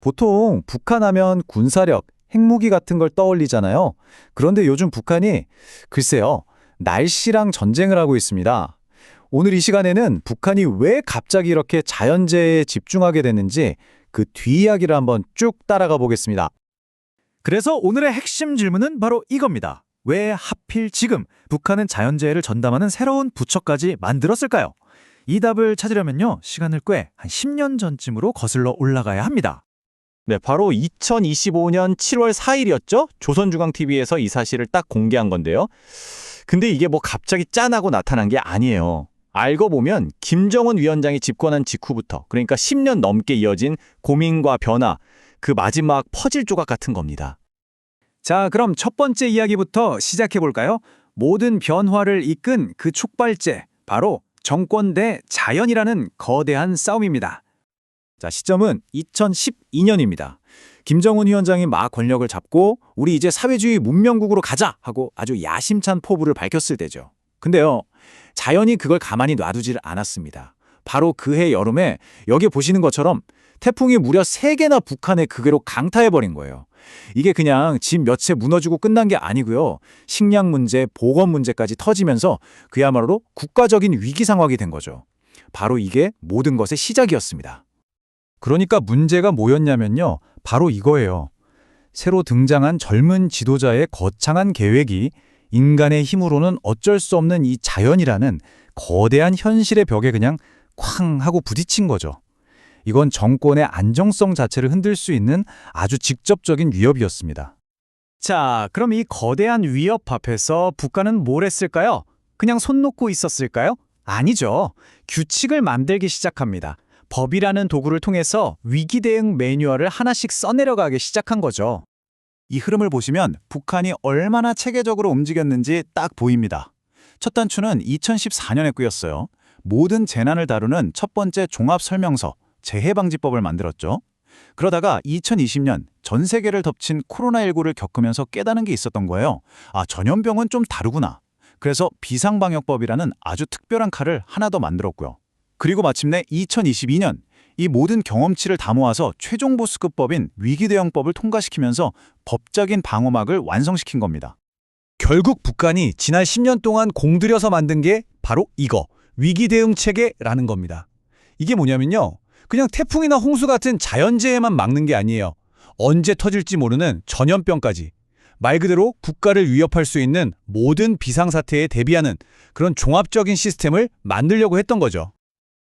보통 북한 하면 군사력, 핵무기 같은 걸 떠올리잖아요. 그런데 요즘 북한이 글쎄요, 날씨랑 전쟁을 하고 있습니다. 오늘 이 시간에는 북한이 왜 갑자기 이렇게 자연재해에 집중하게 됐는지 그 뒷이야기를 한번 쭉 따라가 보겠습니다. 그래서 오늘의 핵심 질문은 바로 이겁니다. 왜 하필 지금 북한은 자연재해를 전담하는 새로운 부처까지 만들었을까요? 이 답을 찾으려면요. 시간을 꽤 한 10년 전쯤으로 거슬러 올라가야 합니다. 네, 바로 2025년 7월 4일이었죠? 조선중앙TV에서 이 사실을 딱 공개한 건데요. 근데 이게 뭐 갑자기 짠하고 나타난 게 아니에요. 알고 보면 김정은 위원장이 집권한 직후부터 그러니까 10년 넘게 이어진 고민과 변화, 그 마지막 퍼즐 조각 같은 겁니다. 자, 그럼 첫 번째 이야기부터 시작해 볼까요? 모든 변화를 이끈 그 촉발제, 바로 정권 대 자연이라는 거대한 싸움입니다. 자, 시점은 2012년입니다. 김정은 위원장이 막 권력을 잡고 우리 이제 사회주의 문명국으로 가자 하고 아주 야심찬 포부를 밝혔을 때죠. 근데요, 자연이 그걸 가만히 놔두질 않았습니다. 바로 그해 여름에 여기 보시는 것처럼 태풍이 무려 3개나 북한의 극으로 강타해버린 거예요. 이게 그냥 집 몇 채 무너지고 끝난 게 아니고요. 식량 문제, 보건 문제까지 터지면서 그야말로 국가적인 위기 상황이 된 거죠. 바로 이게 모든 것의 시작이었습니다. 그러니까 문제가 뭐였냐면요. 바로 이거예요. 새로 등장한 젊은 지도자의 거창한 계획이 인간의 힘으로는 어쩔 수 없는 이 자연이라는 거대한 현실의 벽에 그냥 쾅 하고 부딪힌 거죠. 이건 정권의 안정성 자체를 흔들 수 있는 아주 직접적인 위협이었습니다. 자, 그럼 이 거대한 위협 앞에서 북한은 뭘 했을까요? 그냥 손 놓고 있었을까요? 아니죠. 규칙을 만들기 시작합니다. 법이라는 도구를 통해서 위기 대응 매뉴얼을 하나씩 써내려가기 시작한 거죠. 이 흐름을 보시면 북한이 얼마나 체계적으로 움직였는지 딱 보입니다. 첫 단추는 2014년에 끄였어요. 모든 재난을 다루는 첫 번째 종합설명서, 재해방지법을 만들었죠. 그러다가 2020년 전 세계를 덮친 코로나19를 겪으면서 깨닫는 게 있었던 거예요. 아, 전염병은 좀 다르구나. 그래서 비상방역법이라는 아주 특별한 칼을 하나 더 만들었고요. 그리고 마침내 2022년 이 모든 경험치를 다 모아서 최종 보스급법인 위기대응법을 통과시키면서 법적인 방어막을 완성시킨 겁니다. 결국 북한이 지난 10년 동안 공들여서 만든 게 바로 이거, 위기대응체계라는 겁니다. 이게 뭐냐면요. 그냥 태풍이나 홍수 같은 자연재해만 막는 게 아니에요. 언제 터질지 모르는 전염병까지. 말 그대로 국가를 위협할 수 있는 모든 비상사태에 대비하는 그런 종합적인 시스템을 만들려고 했던 거죠.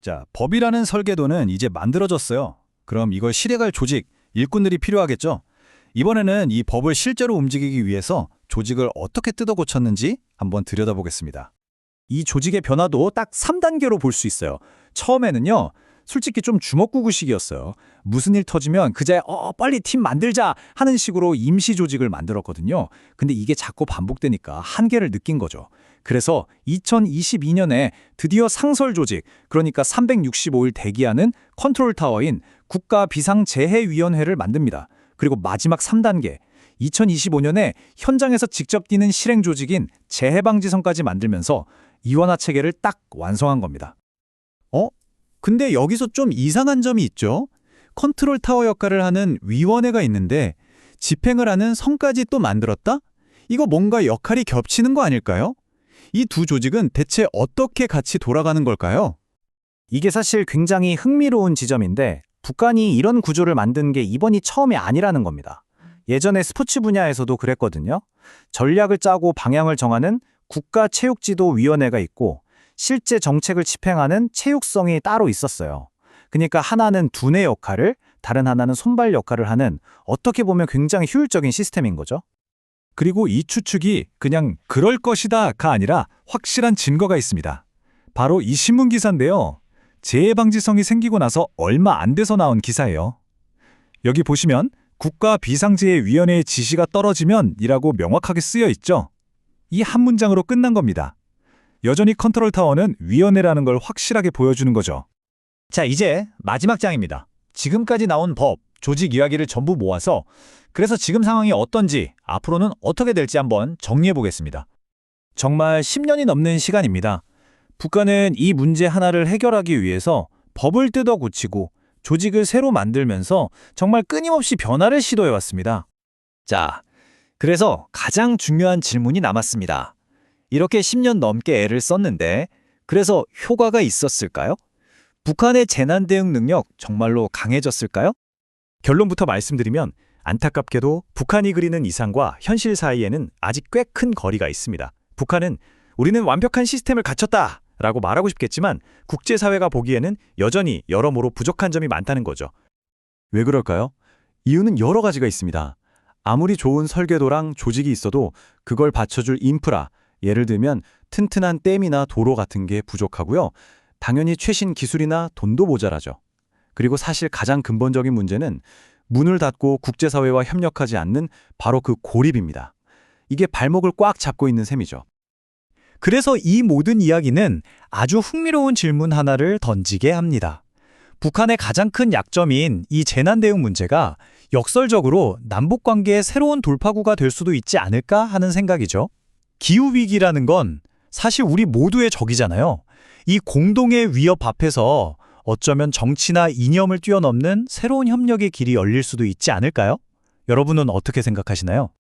자, 법이라는 설계도는 이제 만들어졌어요. 그럼 이걸 실행할 조직, 일꾼들이 필요하겠죠? 이번에는 이 법을 실제로 움직이기 위해서 조직을 어떻게 뜯어 고쳤는지 한번 들여다보겠습니다. 이 조직의 변화도 딱 3단계로 볼 수 있어요. 처음에는요, 솔직히 좀 주먹구구식이었어요. 무슨 일 터지면 그자야 어 빨리 팀 만들자 하는 식으로 임시 조직을 만들었거든요. 근데 이게 자꾸 반복되니까 한계를 느낀 거죠. 그래서 2022년에 드디어 상설 조직, 그러니까 365일 대기하는 컨트롤 타워인 국가 비상재해위원회를 만듭니다. 그리고 마지막 3단계, 2025년에 현장에서 직접 뛰는 실행 조직인 재해방지선까지 만들면서 이원화 체계를 딱 완성한 겁니다. 어? 근데 여기서 좀 이상한 점이 있죠? 컨트롤 타워 역할을 하는 위원회가 있는데 집행을 하는 선까지 또 만들었다? 이거 뭔가 역할이 겹치는 거 아닐까요? 이 두 조직은 대체 어떻게 같이 돌아가는 걸까요? 이게 사실 굉장히 흥미로운 지점인데 북한이 이런 구조를 만든 게 이번이 처음이 아니라는 겁니다. 예전에 스포츠 분야에서도 그랬거든요. 전략을 짜고 방향을 정하는 국가체육지도위원회가 있고 실제 정책을 집행하는 체육성이 따로 있었어요. 그러니까 하나는 두뇌 역할을, 다른 하나는 손발 역할을 하는 어떻게 보면 굉장히 효율적인 시스템인 거죠. 그리고 이 추측이 그냥 그럴 것이다가 아니라 확실한 증거가 있습니다. 바로 이 신문 기사인데요. 재해 방지성이 생기고 나서 얼마 안 돼서 나온 기사예요. 여기 보시면 국가 비상재해위원회의 지시가 떨어지면 이라고 명확하게 쓰여 있죠. 이 한 문장으로 끝난 겁니다. 여전히 컨트롤 타워는 위원회라는 걸 확실하게 보여주는 거죠. 자, 이제 마지막 장입니다. 지금까지 나온 법, 조직 이야기를 전부 모아서 그래서 지금 상황이 어떤지 앞으로는 어떻게 될지 한번 정리해 보겠습니다. 정말 10년이 넘는 시간입니다. 북한은 이 문제 하나를 해결하기 위해서 법을 뜯어 고치고 조직을 새로 만들면서 정말 끊임없이 변화를 시도해 왔습니다. 자, 그래서 가장 중요한 질문이 남았습니다. 이렇게 10년 넘게 애를 썼는데 그래서 효과가 있었을까요? 북한의 재난 대응 능력 정말로 강해졌을까요? 결론부터 말씀드리면 안타깝게도 북한이 그리는 이상과 현실 사이에는 아직 꽤 큰 거리가 있습니다. 북한은 우리는 완벽한 시스템을 갖췄다! 라고 말하고 싶겠지만 국제사회가 보기에는 여전히 여러모로 부족한 점이 많다는 거죠. 왜 그럴까요? 이유는 여러 가지가 있습니다. 아무리 좋은 설계도랑 조직이 있어도 그걸 받쳐줄 인프라, 예를 들면 튼튼한 댐이나 도로 같은 게 부족하고요. 당연히 최신 기술이나 돈도 모자라죠. 그리고 사실 가장 근본적인 문제는 문을 닫고 국제사회와 협력하지 않는 바로 그 고립입니다. 이게 발목을 꽉 잡고 있는 셈이죠. 그래서 이 모든 이야기는 아주 흥미로운 질문 하나를 던지게 합니다. 북한의 가장 큰 약점인 이 재난 대응 문제가 역설적으로 남북 관계의 새로운 돌파구가 될 수도 있지 않을까 하는 생각이죠. 기후 위기라는 건 사실 우리 모두의 적이잖아요. 이 공동의 위협 앞에서 어쩌면 정치나 이념을 뛰어넘는 새로운 협력의 길이 열릴 수도 있지 않을까요? 여러분은 어떻게 생각하시나요?